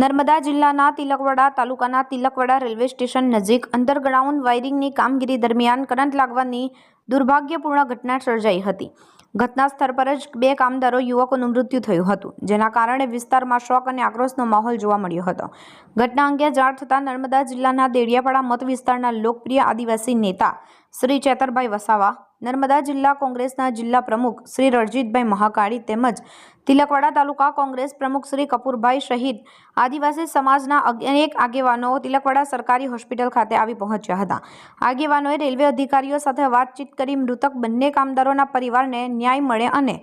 નર્મદા જિલ્લાના તિલકવાડા તાલુકાના Tilakwada railway station નજીક અંડરગ્રાઉન્ડ વાયરિંગની કામગીરી દરમિયાન કરંટ લાગવાની દુર્ભાગ્યપૂર્ણ ઘટના સર્જાઈ હતી. ઘટના સ્થળ પર જ બે કામદારો, યુવકોનું મૃત્યુ થયું હતું, જેના કારણે વિસ્તારમાં શોક અને આક્રોશનો માહોલ જોવા મળ્યો હતો. ઘટના અંગે જાણ થતાં નર્મદા જિલ્લાના દેડિયાપાડા મત વિસ્તારના લોકપ્રિય આદિવાસી નેતા શ્રી ચેતરભાઈ વસાવા, નર્મદા જિલ્લા કોંગ્રેસના જિલ્લા પ્રમુખ શ્રી રણજીતભાઈ મહાકાળી તેમજ તિલકવાડા તાલુકા કોંગ્રેસ પ્રમુખ શ્રી કપૂરભાઈ સહિત આદિવાસી સમાજના અનેક આગેવાનો તિલકવાડા સરકારી હોસ્પિટલ ખાતે આવી પહોંચ્યા હતા. આગેવાનોએ રેલવે અધિકારીઓ સાથે વાતચીત કરી મૃતક બંને કામદારોના પરિવારને ન્યાય મળે અને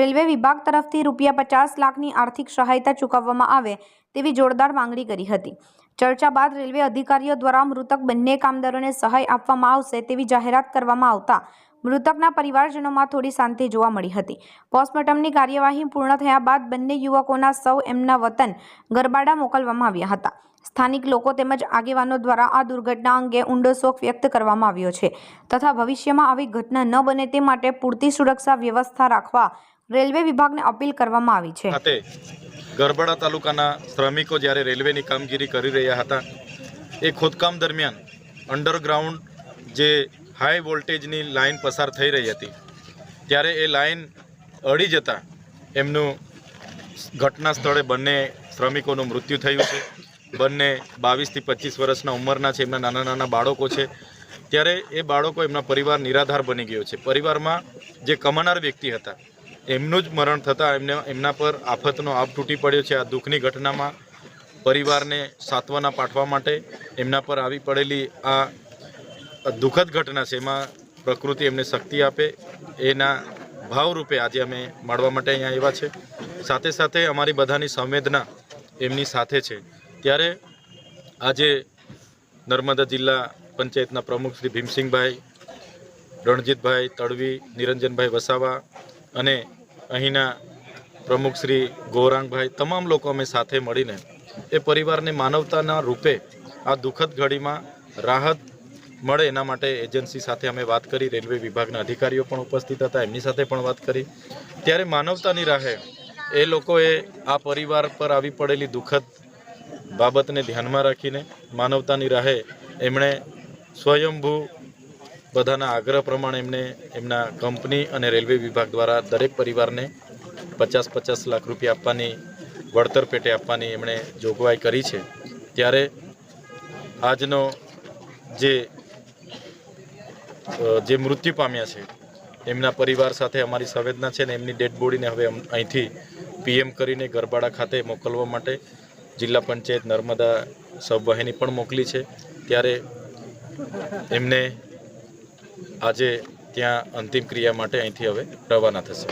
રેલવે વિભાગ તરફથી રૂપિયા પચાસ લાખની આર્થિક સહાયતા ચૂકવવામાં આવે તેવી જોરદાર માંગણી કરી હતી. ચર્ચા બાદ રેલવે અધિકારીઓ દ્વારા મૃતક બંને કામદારોને સહાય આપવામાં આવશે તેવી જાહેરાત કરવામાં આવતા મૃતકના પરિવારજનોમાં થોડી શાંતિ જોવા મળી હતી. પોસ્ટમોર્ટમની કાર્યવાહી પૂર્ણ થયા બાદ બંને યુવકોના સૌ એમના વતન ગરબાડા મોકલવામાં આવ્યા હતા. સ્થાનિક લોકો તેમજ આગેવાનો દ્વારા આ દુર્ઘટના અંગે ઊંડો શોક વ્યક્ત કરવામાં આવ્યો છે તથા ભવિષ્યમાં આવી ઘટના ન બને તે માટે પૂરતી સુરક્ષા વ્યવસ્થા રાખવા રેલવે વિભાગને અપીલ કરવામાં આવી છે. ગરબડા તાલુકાના શ્રમિકો જ્યારે રેલવેની કામગીરી કરી રહ્યા હતા, એ ખોદકામ દરમિયાન અંડરગ્રાઉન્ડ જે હાઈ વોલ્ટેજની લાઇન પસાર થઈ રહી હતી, ત્યારે એ લાઇન અડી જતાં એમનું ઘટના સ્થળે બંને શ્રમિકોનું મૃત્યુ થયું છે. બંને બાવીસથી પચીસ વર્ષના ઉંમરના છે, એમના નાના નાના બાળકો છે. ત્યારે એ બાળકો એમના પરિવાર નિરાધાર બની ગયો છે. પરિવારમાં જે કમાનાર વ્યક્તિ હતા, એમનું જ મરણ થતાં એમને, એમના પર આફતનો આપ તૂટી પડ્યો છે. આ દુઃખની ઘટનામાં પરિવારને સાત્વના પાઠવા માટે એમના પર આવી પડેલી આ દુઃખદ ઘટના છે. એમાં પ્રકૃતિ એમને શક્તિ આપે, એના ભાવરૂપે આજે અમે મળવા માટે અહીંયા આવ્યા છે. સાથે સાથે અમારી બધાની સંવેદના એમની સાથે છે. ત્યારે આજે નર્મદા જિલ્લા પંચાયતના પ્રમુખ શ્રી ભીમસિંહભાઈ, રણજીતભાઈ તડવી, નિરંજનભાઈ વસાવા અને અહીંના પ્રમુખ શ્રી ગૌરાંગભાઈ તમામ લોકો અમે સાથે મળીને એ પરિવારને માનવતાના રૂપે આ દુઃખદ ઘડીમાં રાહત મળે એના માટે એજન્સી સાથે અમે વાત કરી, રેલવે વિભાગના અધિકારીઓ પણ ઉપસ્થિત હતા, એમની સાથે પણ વાત કરી. ત્યારે માનવતાની રાહે એ લોકોએ આ પરિવાર પર આવી પડેલી દુઃખદ બાબતને ધ્યાનમાં રાખીને માનવતાની રાહે એમણે સ્વયંભૂ બધાના આગ્રહ પ્રમાણે એમને એમના કંપની અને રેલવે વિભાગ દ્વારા દરેક પરિવારને પચાસ પચાસ લાખ રૂપિયા આપવાની, વળતર પેટે આપવાની એમણે જોગવાઈ કરી છે. ત્યારે આજનો જે જે મૃત્યુ પામ્યા છે, એમના પરિવાર સાથે અમારી સંવેદના છે ને એમની ડેડ બોડીને હવે અહીંથી પીએમ કરીને ગરબાડા ખાતે મોકલવા માટે જિલ્લા પંચાયત નર્મદા સબવાહિની પણ મોકલી છે. ત્યારે એમને આજે ત્યાં અંતિમ ક્રિયા માટે અહીંથી હવે રવાના થશે.